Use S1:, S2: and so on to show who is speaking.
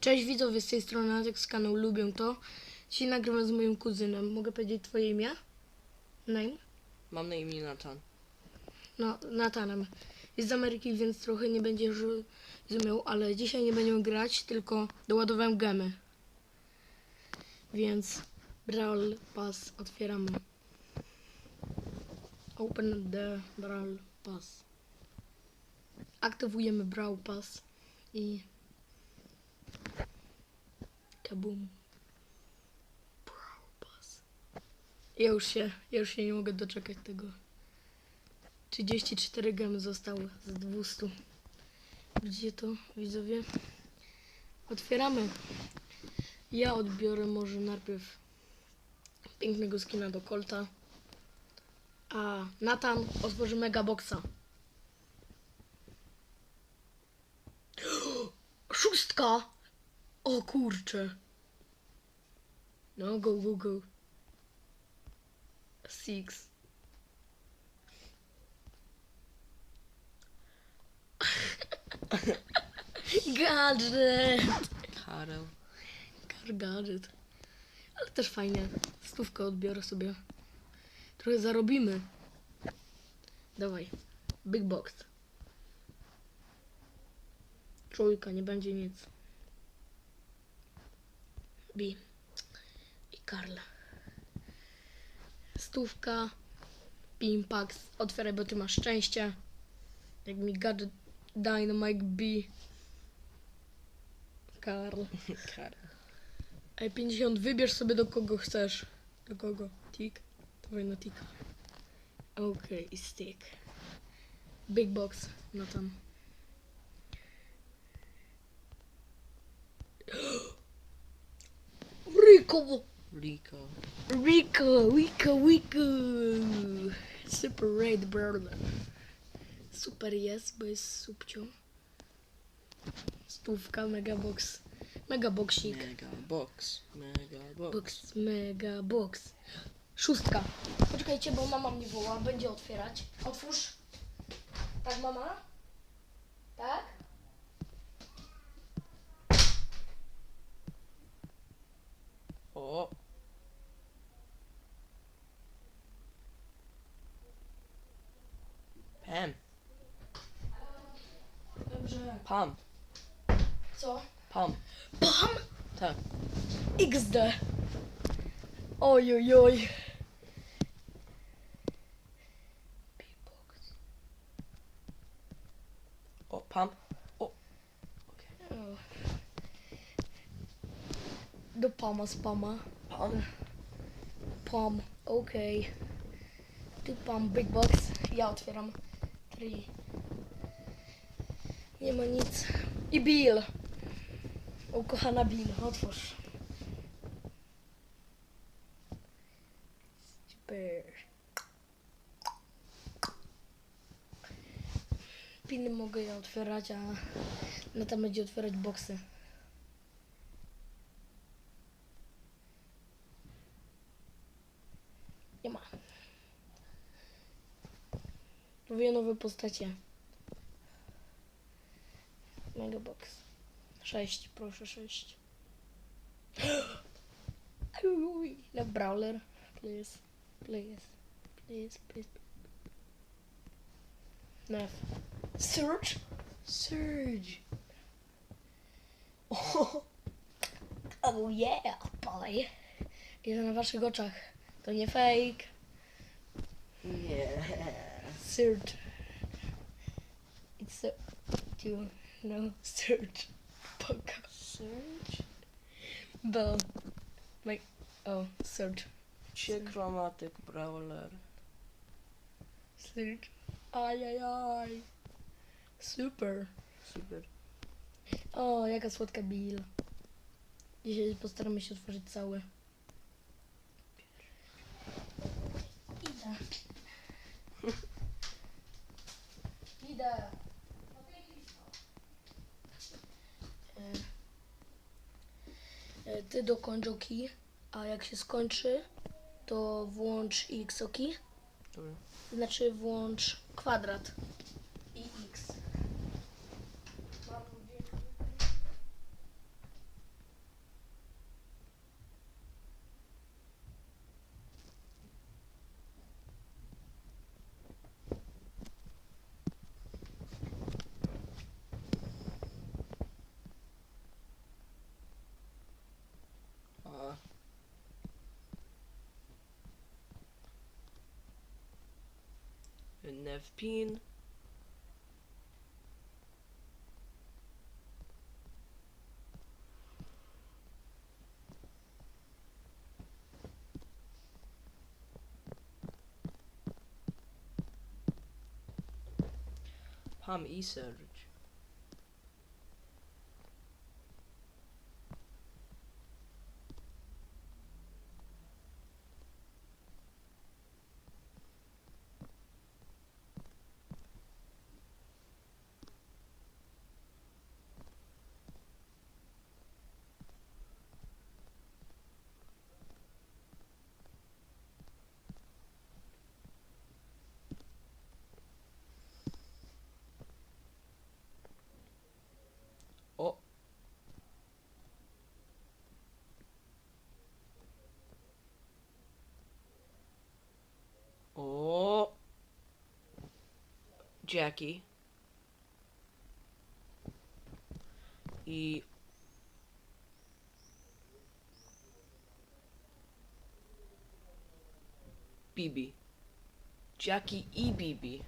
S1: Cześć widzowie z tej strony Adek z kanału Lubię to. Dzisiaj nagrywam z moim kuzynem. Mogę powiedzieć twoje imię? Name?
S2: Mam na imię Nathan.
S1: No, Natanem. Jest z Ameryki, więc trochę nie będziesz rozumiał, ale dzisiaj nie będziemy grać, tylko doładowałem gemy. Więc Brawl Pass otwieramy. Open the Brawl Pass. Aktywujemy Brawl Pass i kabum. Ja już się, ja już się nie mogę doczekać tego. 34 gemy zostały z 200. Widzicie to, widzowie? Otwieramy. Ja odbiorę może najpierw pięknego skina do Colta. A Nathan otworzy Megaboxa. Szóstka! O kurcze. No, go, go, go. Six. Gadżet!
S2: Karel.
S1: Kar gadżet. Ale też fajnie. Stówkę odbiorę sobie. Trochę zarobimy. Dawaj. Big box. Trójka, nie będzie nic. B. I Karla. Stówka. Pimpax. Otwieraj, bo ty masz szczęście. Jak mi gadżet Dynamite B. Karl.
S2: Karel.
S1: Ej, 50, wybierz sobie do kogo chcesz. Do kogo? Tik? Dawaj na tika. Okej, i stick. Big box, no tam. Rico!
S2: Rico.
S1: Rico, Rico, Rico! Super Red Brother. Super jest, bo jest subcią. Stówka, megabox. Megaboxik.
S2: Mega box. Mega box.
S1: Box, mega box. Szóstka. Poczekajcie, bo mama mnie woła, będzie otwierać. Otwórz. Tak, mama? Tak?
S2: Pam.
S1: Dobrze.
S2: Pam.
S1: Co?
S2: Pam.
S1: Pam?
S2: Tak.
S1: XD. Oj, oj, oj.
S2: O, Pam.
S1: Do Pama spama.
S2: Pam.
S1: Pam, okej. Tu Pam, big box. Ja otwieram. Three. Nie ma nic. I Bill. Ukochana Bill, otwórz. Super. Piny mogę ja otwierać, a Nata będzie otwierać boksy. Nie ma. Dwie nowe postacie. Megabox. Sześć, proszę, sześć. Uj, Na brawler. Please. Please. Please, please. Nef. Surge. Surge. Oh, oh yeah, boy. Jest na waszych oczach. To nie fake.
S2: Yeah.
S1: Surge. It's so to no surge. Poka.
S2: Surge.
S1: Bo. Like, oh, surge.
S2: Cie chromatic brawler.
S1: Surge. Ajajaj. Super.
S2: Super.
S1: O, jaka słodka Bill. Dzisiaj postaramy się otworzyć całe. Ty dokończ oki, a jak się skończy, to włącz X oki.
S2: Dobra.
S1: Znaczy włącz kwadrat
S2: 15. Palm Isa Jackie. E. BB. Jackie E. BB.